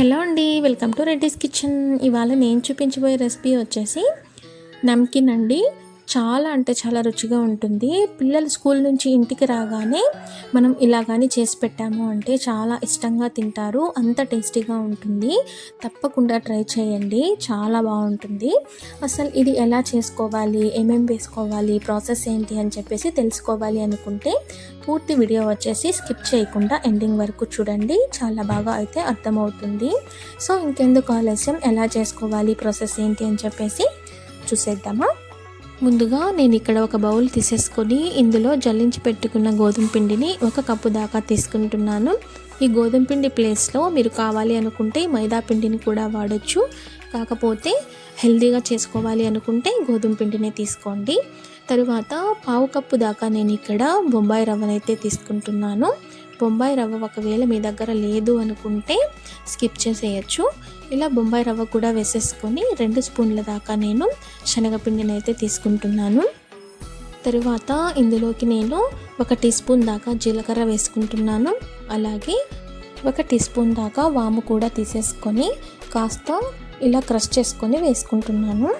Hello అండి welcome to Reddy's kitchen. ఇవాళ నేను చూపించబోయే రెసిపీ వచ్చేసి నమ్కిన్ అండి. చాలా అంటే చాలా రుచిగా ఉంటుంది. పిల్లలు స్కూల్ నుంచి ఇంటికి రాగానే మనం ఇలా కానీ చేసి పెట్టాము అంటే చాలా ఇష్టంగా తింటారు. అంత టేస్టీగా ఉంటుంది. తప్పకుండా ట్రై చేయండి. చాలా బాగుంటుంది. అసలు ఇది ఎలా చేసుకోవాలి? ఏమేమి వేసుకోవాలి? ప్రాసెస్ ఏంటి? అని చెప్పేసి తెలుసుకోవాలి అనుకుంటే పూర్తి వీడియో వచ్చేసి స్కిప్ చేయకుండా ఎండింగ్ వరకు చూడండి. చాలా బాగా అయితే అర్థమవుతుంది. సో ఇంకెందుకు ఆలస్యం? ఎలా చేసుకోవాలి? ప్రాసెస్ ఏంటి? అని చెప్పేసి చూసేద్దామా? ముందుగా నేను ఇక్కడ ఒక బౌల్ తీసేసుకొని ఇందులో జల్లించి పెట్టుకున్న గోధుమ పిండిని ఒక కప్పు దాకా తీసుకుంటున్నాను. ఈ గోధుమ పిండి ప్లేస్లో మీరు కావాలి అనుకుంటే మైదా పిండిని కూడా వాడచ్చు. కాకపోతే హెల్దీగా చేసుకోవాలి అనుకుంటే గోధుమ పిండినే తీసుకోండి. తరువాత పావు కప్పు దాకా నేను ఇక్కడ బొంబాయి రవ్వనైతే తీసుకుంటున్నాను. బొంబాయి రవ్వ ఒకవేళ మీ దగ్గర లేదు అనుకుంటే స్కిప్ చేసేయచ్చు. ఇలా బొంబాయి రవ్వ కూడా వేసేసుకొని రెండు స్పూన్ల దాకా నేను శనగపిండిని అయితే తీసుకుంటున్నాను. తరువాత ఇందులోకి నేను ఒక టీ స్పూన్ దాకా జీలకర్ర వేసుకుంటున్నాను. అలాగే ఒక టీ స్పూన్ దాకా వాము కూడా తీసేసుకొని కాస్త ఇలా క్రష్ చేసుకొని వేసుకుంటున్నాను.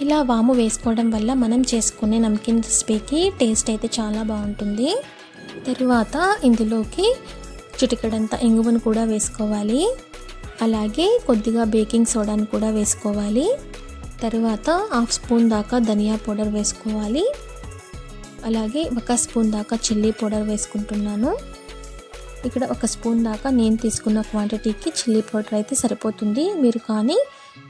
ఇలా వాము వేసుకోవడం వల్ల మనం చేసుకునే నమ్కిన్ రెసిపీకి టేస్ట్ అయితే చాలా బాగుంటుంది. తర్వాత ఇందులోకి చిటికడంత ఇంగువను కూడా వేసుకోవాలి. అలాగే కొద్దిగా బేకింగ్ సోడాని కూడా వేసుకోవాలి. తరువాత హాఫ్ స్పూన్ దాకా ధనియా పౌడర్ వేసుకోవాలి. అలాగే ఒక స్పూన్ దాకా చిల్లీ పౌడర్ వేసుకుంటున్నాను. ఇక్కడ ఒక స్పూన్ దాకా నేను తీసుకున్న క్వాంటిటీకి చిల్లీ పౌడర్ అయితే సరిపోతుంది. మీరు కానీ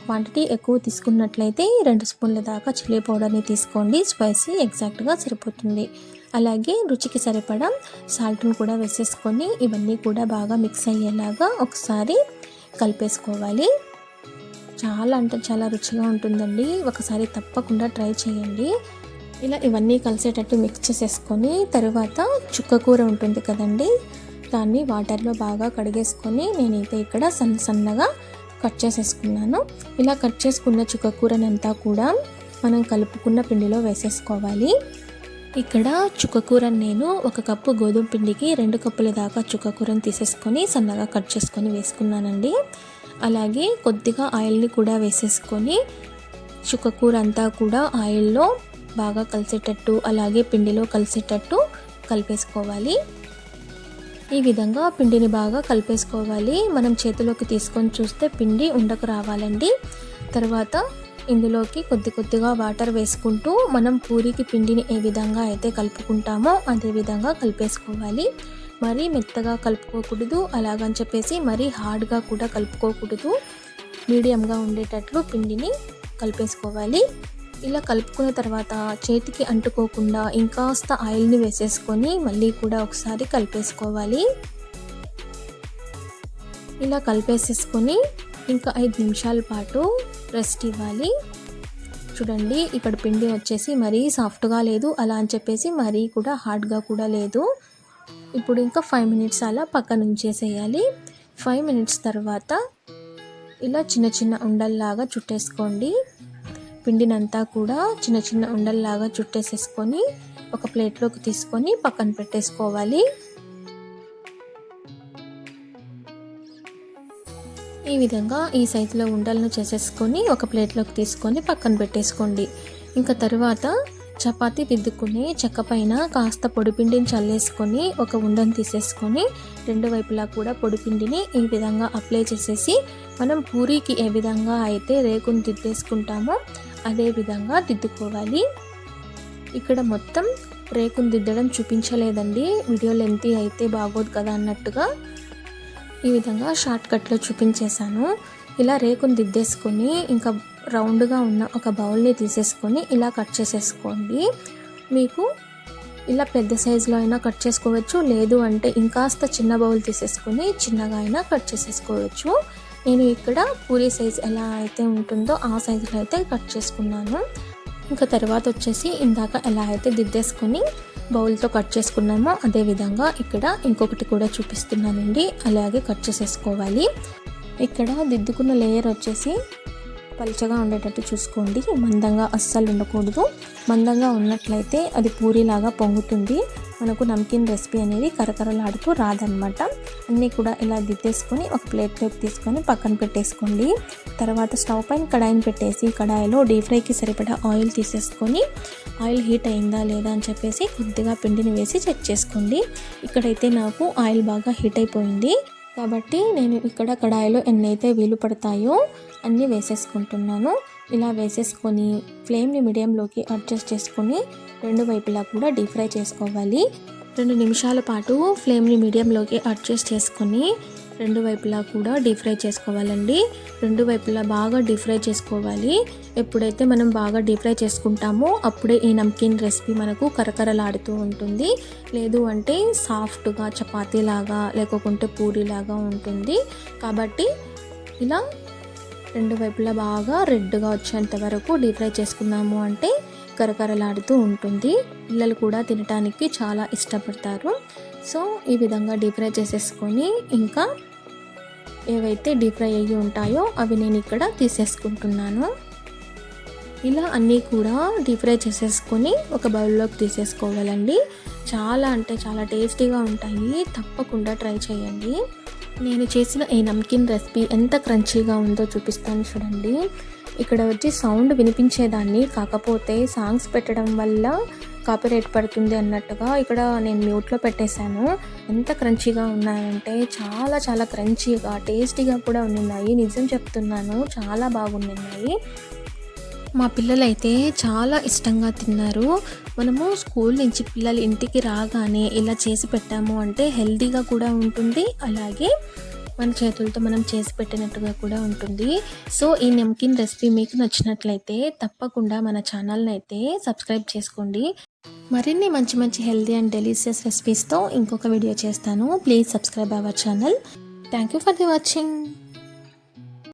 క్వాంటిటీ ఎక్కువ తీసుకున్నట్లయితే రెండు స్పూన్ల దాకా చిల్లీ పౌడర్ని తీసుకోండి. స్పైసీ ఎగ్జాక్ట్గా సరిపోతుంది. అలాగే రుచికి సరిపడా సాల్ట్ని కూడా వేసేసుకొని ఇవన్నీ కూడా బాగా మిక్స్ అయ్యేలాగా ఒకసారి కలిపేసుకోవాలి. చాలా అంటే చాలా రుచిగా ఉంటుందండి. ఒకసారి తప్పకుండా ట్రై చేయండి. ఇలా ఇవన్నీ కలిసేటట్టు మిక్స్ చేసేసుకొని తరువాత చుక్క కూర ఉంటుంది కదండి దాన్ని వాటర్లో బాగా కడిగేసుకొని నేనైతే ఇక్కడ సన్న సన్నగా కట్ చేసేసుకున్నాను. ఇలా కట్ చేసుకున్న చుక్క కూరనంతా కూడా మనం కలుపుకున్న పిండిలో వేసేసుకోవాలి. ఇక్కడ చుక్కకూరని నేను ఒక కప్పు గోధుమ పిండికి రెండు కప్పుల దాకా చుక్కకూరని తీసేసుకొని సన్నగా కట్ చేసుకొని వేసుకున్నానండి. అలాగే కొద్దిగా ఆయిల్ని కూడా వేసేసుకొని చుక్కకూర అంతా కూడా ఆయిల్లో బాగా కలిసేటట్టు అలాగే పిండిలో కలిసేటట్టు కలిపేసుకోవాలి. ఈ విధంగా పిండిని బాగా కలిపేసుకోవాలి. మనం చేతిలోకి తీసుకొని చూస్తే పిండి ఉండకు రావాలండి. తర్వాత ఇందులోకి కొద్ది కొద్దిగా వాటర్ వేసుకుంటూ మనం పూరికి పిండిని ఏ విధంగా అయితే కలుపుకుంటామో అదే విధంగా కలిపేసుకోవాలి. మరీ మెత్తగా కలుపుకోకూడదు. అలాగని చెప్పేసి మరీ హార్డ్గా కూడా కలుపుకోకూడదు. మీడియంగా ఉండేటట్లు పిండిని కలిపేసుకోవాలి. ఇలా కలుపుకున్న తర్వాత చేతికి అంటుకోకుండా ఇంకాస్త ఆయిల్ని వేసేసుకొని మళ్ళీ కూడా ఒకసారి కలిపేసుకోవాలి. ఇలా కలిపేసేసుకొని ఇంకా ఐదు నిమిషాల పాటు రెస్ట్ ఇవ్వాలి. చూడండి ఇక్కడ పిండి వచ్చేసి మరీ సాఫ్ట్గా లేదు. అలా అని చెప్పేసి మరీ కూడా హార్డ్గా కూడా లేదు. ఇప్పుడు ఇంకా ఫైవ్ మినిట్స్ అలా పక్కన ఉంచేసేయాలి. ఫైవ్ మినిట్స్ తర్వాత ఇలా చిన్న చిన్న ఉండల్లాగా చుట్టేసుకోండి. పిండినంతా కూడా చిన్న చిన్న ఉండల్లాగా చుట్టేసేసుకొని ఒక ప్లేట్లోకి తీసుకొని పక్కన పెట్టేసుకోవాలి. ఈ విధంగా ఈ సైజులో ఉండలను చేసేసుకొని ఒక ప్లేట్లోకి తీసుకొని పక్కన పెట్టేసుకోండి. ఇంకా తర్వాత చపాతీ దిద్దుకుని చెక్క పైన కాస్త పొడిపిండిని చల్లేసుకొని ఒక ఉండను తీసేసుకొని రెండు వైపులా కూడా పొడిపిండిని ఈ విధంగా అప్లై చేసేసి మనం పూరీకి ఏ విధంగా అయితే రేకుని దిద్దేసుకుంటామో అదే విధంగా దిద్దుకోవాలి. ఇక్కడ మొత్తం రేకుని దిద్దడం చూపించలేదండి. వీడియో లెంతీ అయితే బాగోదు కదా అన్నట్టుగా. ఈ విధంగా షార్ట్ కట్లో చూపించేశాను. ఇలా రేకుని దిద్దేసుకొని ఇంకా రౌండ్గా ఉన్న ఒక బౌల్ని తీసేసుకొని ఇలా కట్ చేసేసుకోండి. మీకు ఇలా పెద్ద సైజులో అయినా కట్ చేసుకోవచ్చు. లేదు అంటే ఇంకాస్త చిన్న బౌల్ తీసేసుకొని చిన్నగా అయినా కట్ చేసేసుకోవచ్చు. నేను ఇక్కడ పూరి సైజ్ ఎలా అయితే ఉంటుందో ఆ సైజులో అయితే కట్ చేసుకున్నాను. ఇంకా తర్వాత వచ్చేసి ఇందాక ఎలా అయితే దిద్దేసుకొని బౌల్తో కట్ చేసుకున్నామో అదేవిధంగా ఇక్కడ ఇంకొకటి కూడా చూపిస్తున్నానండి. అలాగే కట్ చేసేసుకోవాలి. ఇక్కడ దిద్దుకున్న లేయర్ వచ్చేసి పలుచగా ఉండేటట్టు చూసుకోండి. మందంగా అస్సలు ఉండకూడదు. మందంగా ఉన్నట్లయితే అది పూరిలాగా పొంగుతుంది. మనకు నమ్కిన్ రెసిపీ అనేది కరకరలాడుతూ రాదనమాట అన్నీ కూడా ఇలా దిద్దేసుకొని ఒక ప్లేట్లోకి తీసుకొని పక్కన పెట్టేసుకోండి. తర్వాత స్టవ్ పైన కడాయిని పెట్టేసి కడాయిలో డీప్ ఫ్రైకి సరిపడా ఆయిల్ తీసేసుకొని ఆయిల్ హీట్ అయిందా లేదా అని చెప్పేసి కొద్దిగా పిండిని వేసి చెక్ చేసుకోండి. ఇక్కడైతే నాకు ఆయిల్ బాగా హీట్ అయిపోయింది. కాబట్టి నేను ఇక్కడ కడాయిలో ఎన్నైతే వీలు పడతాయో అన్నీ వేసేసుకుంటున్నాను. ఇలా వేసేసుకొని ఫ్లేమ్ని మీడియంలోకి అడ్జస్ట్ చేసుకొని రెండు వైపులా కూడా డీప్ ఫ్రై చేసుకోవాలి. రెండు నిమిషాల పాటు ఫ్లేమ్ని మీడియంలోకి అడ్జస్ట్ చేసుకొని రెండు వైపులా కూడా డీప్ ఫ్రై చేసుకోవాలండి. రెండు వైపులా బాగా డీప్ ఫ్రై చేసుకోవాలి. ఎప్పుడైతే మనం బాగా డీప్ ఫ్రై చేసుకుంటామో అప్పుడే ఈ నమ్కిన్ రెసిపీ మనకు కరకరలాడుతూ ఉంటుంది. లేదు అంటే సాఫ్ట్గా చపాతీలాగా లేకుంటే పూరీలాగా ఉంటుంది. కాబట్టి ఇలా రెండు వైపులా బాగా రెడ్గా వచ్చేంత వరకు డీప్ ఫ్రై చేసుకున్నాము అంటే కరకరలాడుతూ ఉంటుంది. పిల్లలు కూడా తినడానికి చాలా ఇష్టపడతారు. సో ఈ విధంగా డీప్ ఫ్రై చేసేసుకొని ఇంకా ఏవైతే డీప్ ఫ్రై అయ్యి ఉంటాయో అవి నేను ఇక్కడ తీసేసుకుంటున్నాను. ఇలా అన్నీ కూడా డీప్ ఫ్రై చేసేసుకొని ఒక బౌల్లోకి తీసేసుకోవాలండి. చాలా అంటే చాలా టేస్టీగా ఉంటాయి. తప్పకుండా ట్రై చేయండి. నేను చేసిన ఈ నమ్కిన్ రెసిపీ ఎంత క్రంచీగా ఉందో చూపిస్తాను చూడండి. ఇక్కడ వచ్చి సౌండ్ వినిపించేదాన్ని. కాకపోతే సాంగ్స్ పెట్టడం వల్ల కాపీరైట్ పడుతుంది అన్నట్టుగా ఇక్కడ నేను మ్యూట్లో పెట్టేశాను. ఎంత క్రంచీగా ఉన్నాయంటే చాలా చాలా క్రంచీగా టేస్టీగా కూడా ఉన్నాయి నిజం చెప్తున్నాను చాలా బాగున్నాయి మా పిల్లలైతే చాలా ఇష్టంగా తిన్నారు. మనము స్కూల్ నుంచి పిల్లలు ఇంటికి రాగానే ఇలా చేసి పెట్టాము అంటే హెల్తీగా కూడా ఉంటుంది. అలాగే మన చేతులతో మనం చేసి పెట్టినట్టుగా కూడా ఉంటుంది. సో ఈ నెమ్కిన్ రెసిపీ మీకు నచ్చినట్లయితే తప్పకుండా మన ఛానల్ని అయితే సబ్స్క్రైబ్ చేసుకోండి. మరిన్ని మంచి మంచి హెల్తీ అండ్ డెలీషియస్ రెసిపీస్తో ఇంకొక వీడియో చేస్తాను. Please subscribe our channel. Thank you for the watching.